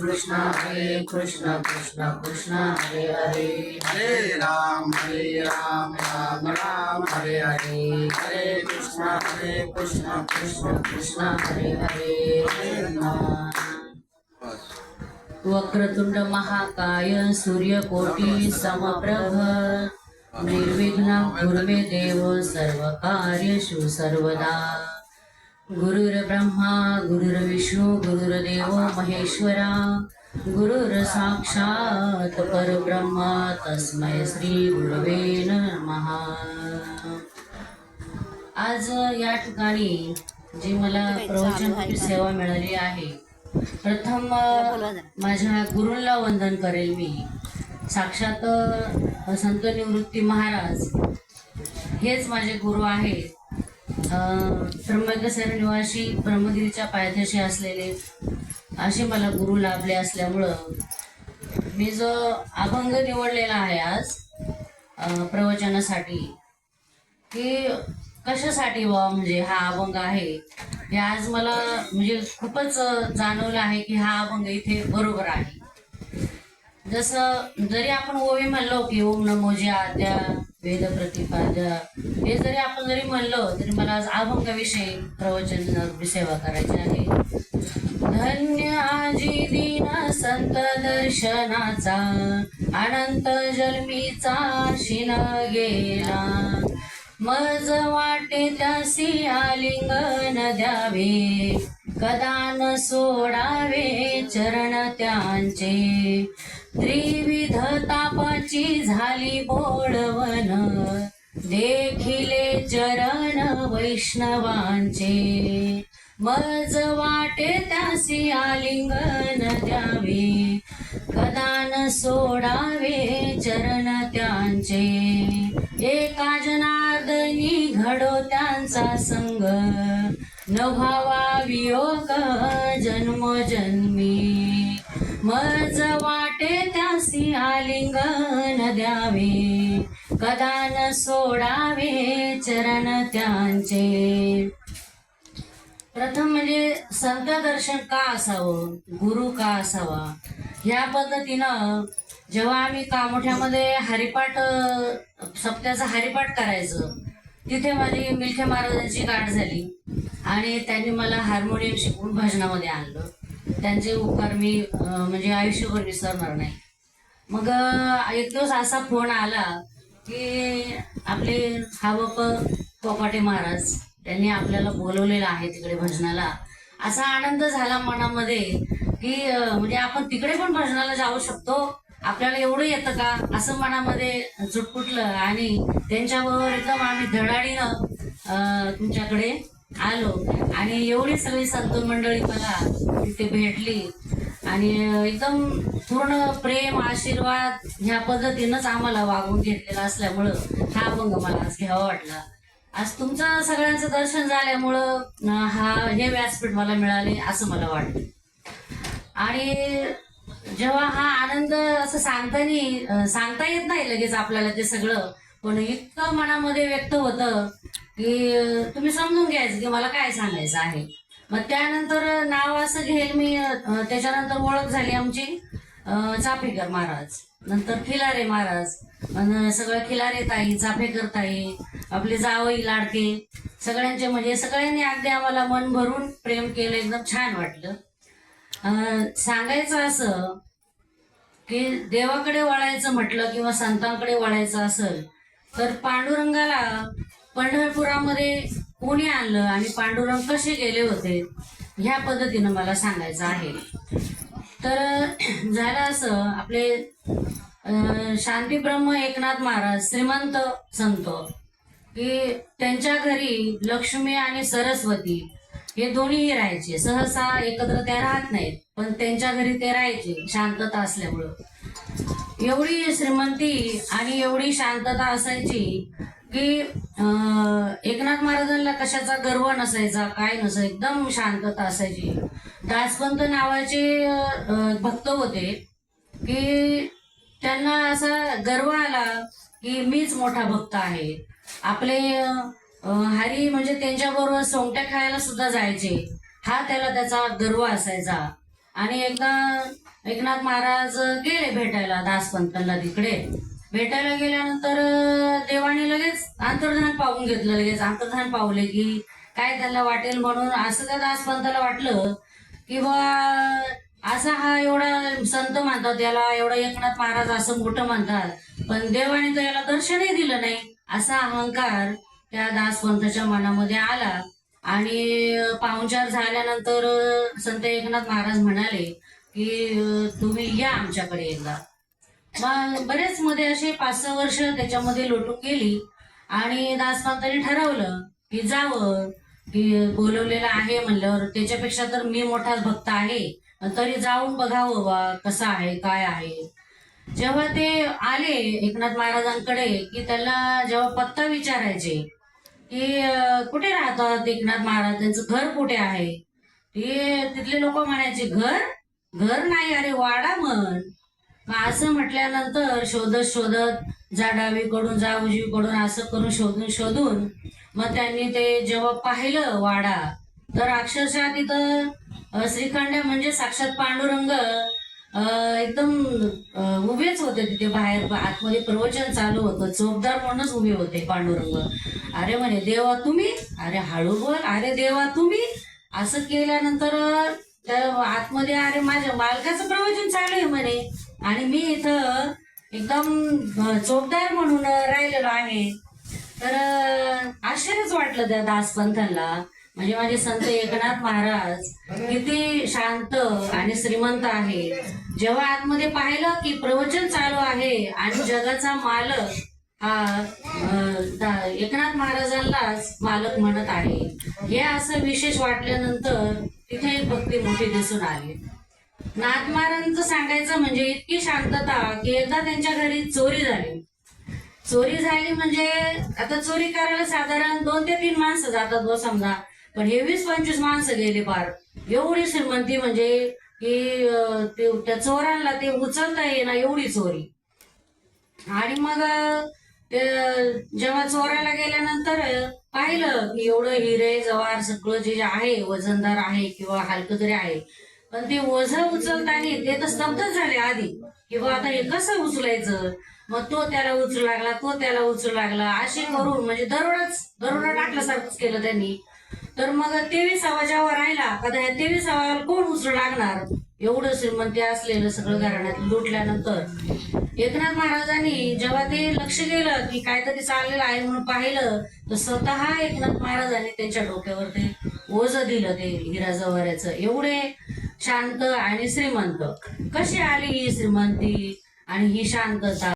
कृष्ण हरे कृष्ण कृष्ण कृष्ण हरे हरे हरे राम हरे राम राम राम हरे हरे हरे कृष्ण हरे कृष्ण कृष्ण कृष्ण हरे हरे हरे वक्रतुंड महाकाय सूर्यकोटी समप्रभ निर्विघ्न कुर्मे देव सर्वकार्येषु सर्वदा। गुरुर्ब्रह्मा गुरुर्विष्णू गुरुर्देव महेश्वरा। गुरुर् साक्षात् परब्रह्म तस्मै श्री गुरवे नमः। आज या ठिकाणी जी मला प्रवचन सेवा मिळाली आहे प्रथम माझ्या गुरूंना वंदन करेल मी. साक्षात संत निवृत्ती महाराज हेच माझे गुरु आहेत. त्र्यंबकेश्वर निवासी ब्रह्मगिरीच्या पायथ्याशी असलेले असे मला गुरु लाभले असल्यामुळं मी जो अभंग निवडलेला आहे आज प्रवचनासाठी की कशासाठी वा म्हणजे हा अभंग आहे? हे आज मला म्हणजे खूपच जाणवलं आहे की हा अभंग इथे बरोबर आहे. जसं जरी आपण ओवी म्हणलो की ओम नमो जे आद्या वेद प्रतिपाद्या हे जरी आपण जरी म्हणलो तरी मला आज अभंगाविषयी प्रवचन सेवा करायची आहे. धन्य आजी दिना संत दर्शनाचा अनंत जन्मीचा शिन गेला. मज वाटे त्यासी आलिंगन द्यावे कदा न सोडावे चरण त्यांचे. त्रिविध तापाची झाली बोळवन देखिले चरण वैष्णवांचे. मज वाटे त्यासी आलिंगन द्यावे. कदान सोडावे चरण त्यांचे. एका जनार्दनी घडो त्यांचा संग. न व्हावा वियोग जन्मोजन्मी. मज वाटे आलिंगन द्यावे कदा न सोडावे चरण त्यांचे. प्रथम म्हणजे संत दर्शन का असावं? गुरु का असावा? ह्या पद्धतीनं जेव्हा आम्ही कामोठ्यामध्ये हरिपाठ अं, सप्त्याचा हरिपाठ करायचं तिथे माझी मिल्खे महाराजांची गाठ झाली. आणि त्यांनी मला हार्मोनियम शिकवून भजनामध्ये आणलं. त्यांचे उपकार मी म्हणजे आयुष्यभर विसरणार नाही. मग एक दिवस असा फोन आला की आपले हावप कोकाटे महाराज त्यांनी आपल्याला बोलवलेलं आहे तिकडे भजनाला. असा आनंद झाला मनामध्ये की म्हणजे आपण तिकडे पण भजनाला जाऊ शकतो. आपल्याला एवढं येतं का? असं मनामध्ये चुटपुटलं आणि त्यांच्याबरोबर एकदम आम्ही धडाडीनं तुमच्याकडे आलो. आणि एवढी सगळी संत मंडळी मला तिथे भेटली. आणि एकदम पूर्ण प्रेम आशीर्वाद ह्या पद्धतीनंच आम्हाला वागून घेतलेला असल्यामुळं हा अभंग मला आज घ्यावा वाटला. आज तुमचं सगळ्यांचं दर्शन झाल्यामुळं हा हे व्यासपीठ मला मिळाले असं मला वाटतं. आणि जेव्हा हा आनंद असं सांगताना सांगता येत नाही लगेच आपल्याला ते सगळं पण इतकं मनामध्ये व्यक्त होतं की तुम्ही समजून घ्यायचं की मला काय सांगायचं आहे. मग त्यानंतर नाव असं घेईल मी त्याच्यानंतर ओळख झाली आमची चाफेकर महाराज. नंतर खिलारे महाराज. सगळं खिलारे ताई चाफेकर ताई आपले जावई लाडके. सगळ्यांचे म्हणजे सगळ्यांनी अगदी आम्हाला मन भरून प्रेम केलं एकदम छान वाटलं. सांगायचं असं की देवाकडे वळायचं म्हटलं किंवा संतांकडे वळायचं असेल तर पांडुरंगाला पंढरपुरामध्ये कोणी आणलं आणि पांडुरंग कसे गेले होते ह्या पद्धतीनं मला सांगायचं आहे. तर झालं असं आपले शांती ब्रह्म एकनाथ महाराज श्रीमंत संत की त्यांच्या घरी लक्ष्मी आणि सरस्वती हे दोन्हीही राहायचे. सहसा एकत्र त्या राहत नाहीत पण त्यांच्या घरी ते राहायचे शांतता असल्यामुळं. एवढी श्रीमंती आणि एवढी शांतता असायची की एकनाथ महाराजांना कशाचा गर्व नसायचा काय नसायचं एकदम शांतता असायची. दासपंत नावाचे भक्त होते की त्यांना असा गर्व आला की मीच मोठा भक्त आहे. आपले हरी म्हणजे त्यांच्याबरोबर सोंगट्या खायला सुद्धा जायचे. हा त्याला त्याचा गर्व असायचा. आणि एकदा एकनाथ महाराज गेले भेटायला दासपंतांना तिकडे. भेटायला गेल्यानंतर देवाने लगेच अंतर्धान पाहून घेतलं लगेच अंतर्धान पावले की काय त्यांना वाटेल म्हणून असं त्या दासपंताला वाटलं की बा असा हा एवढा संत मानतात याला एवढा एकनाथ महाराज असं मोठं म्हणतात पण देवाने तर याला दर्शनही दिलं नाही. असा अहंकार त्या दासपंताच्या मनामध्ये आला आणि पाहुणचार झाल्यानंतर संत एकनाथ महाराज म्हणाले की तुम्ही या आमच्याकडे एकदा. मग बरेच मध्ये असे पाच सहा वर्ष त्याच्यामध्ये लोटून गेली. आणि दासपंतांनी ठरवलं की जावं. की बोलवलेलं आहे म्हणल्यावर त्याच्यापेक्षा तर मी मोठाच भक्त आहे. तरी जाऊन बघावं बा कसं आहे काय आहे. जेव्हा ते आले एकनाथ महाराजांकडे की त्याला जेव्हा पत्ता विचारायचे की कुठे राहतात एकनाथ महाराज? त्यांचं घर कुठे आहे? ते तिथले लोक म्हणायचे घर? घर नाही अरे वाडा म्हण. मग असं म्हटल्यानंतर शोधत शोधत जा डावीकडून जा उजवीकडून असं करून शोधून शोधून मग त्यांनी ते जेव्हा पाहिलं वाडा तर अक्षरशः तिथं अं, श्रीखंड म्हणजे साक्षात पांडुरंग एकदम उभेच होते तिथे बाहेर. आतमध्ये प्रवचन चालू होतं. चोपदार म्हणूनच उभे होते पांडुरंग. अरे म्हणे देवा तुम्ही? अरे हळू बोल. अरे देवा तुम्ही? असं केल्यानंतर आतमध्ये अरे माझ्या मालकाचं प्रवचन चालू आहे म्हणे. आणि मी इथं एकदम चोपदार म्हणून राहिलेलो आहे. तर आश्चर्यच वाटलं त्या दासपंथांना म्हणजे माझे संत एकनाथ महाराज किती शांत आणि श्रीमंत आहे. जेव्हा आतमध्ये पाहिलं की प्रवचन चालू आहे आणि जगाचा मालक हा एकनाथ महाराजांनाच मालक म्हणत आहे. हे असं विशेष वाटल्यानंतर तिथे भक्ती मोठी दिसून आली. नाथमारांचं सांगायचं म्हणजे इतकी शांतता की एकदा त्यांच्या घरी चोरी झाली. चोरी झाली म्हणजे आता चोरी करायला साधारण दोन ते तीन माणसं जातात बघ समजा. पण हे वीस पंचवीस माणसं गेली पार. एवढी श्रीमंती म्हणजे की ते- त्या चोरांना ते उचलता येईना एवढी चोरी. आणि मग जेव्हा चोरायला गेल्यानंतर पाहिलं की एवढं हिरे जवार सगळं जे आहे वजनदार आहे किंवा हलकं तरी आहे. पण ते ओझ उचलताना ते तर स्तब्धच झाले आधी किंवा आता हे कसं उचलायचं? मग तो त्याला उचलू लागला तो त्याला उचलू लागला अशी करून म्हणजे दरोडाच दरोडा टाकल्यासारखंच केलं त्यांनी. तर मग तेवीसावा जेव्हा राहिला आता ह्या तेवीसावा कोण उचलू लागणार? एवढं श्रीमंती असलेलं सगळं घराण्यात लुटल्यानंतर. एकनाथ महाराजांनी जेव्हा ते लक्ष गेलं की काहीतरी चाललेलं आहे म्हणून पाहिलं तर स्वतः एकनाथ महाराजांनी त्यांच्या डोक्यावर ते ओझ दिलं ते हिरा जवाऱ्याचं एवढे शांत आणि श्रीमंत. कशी आली ही श्रीमंती आणि ही शांतता?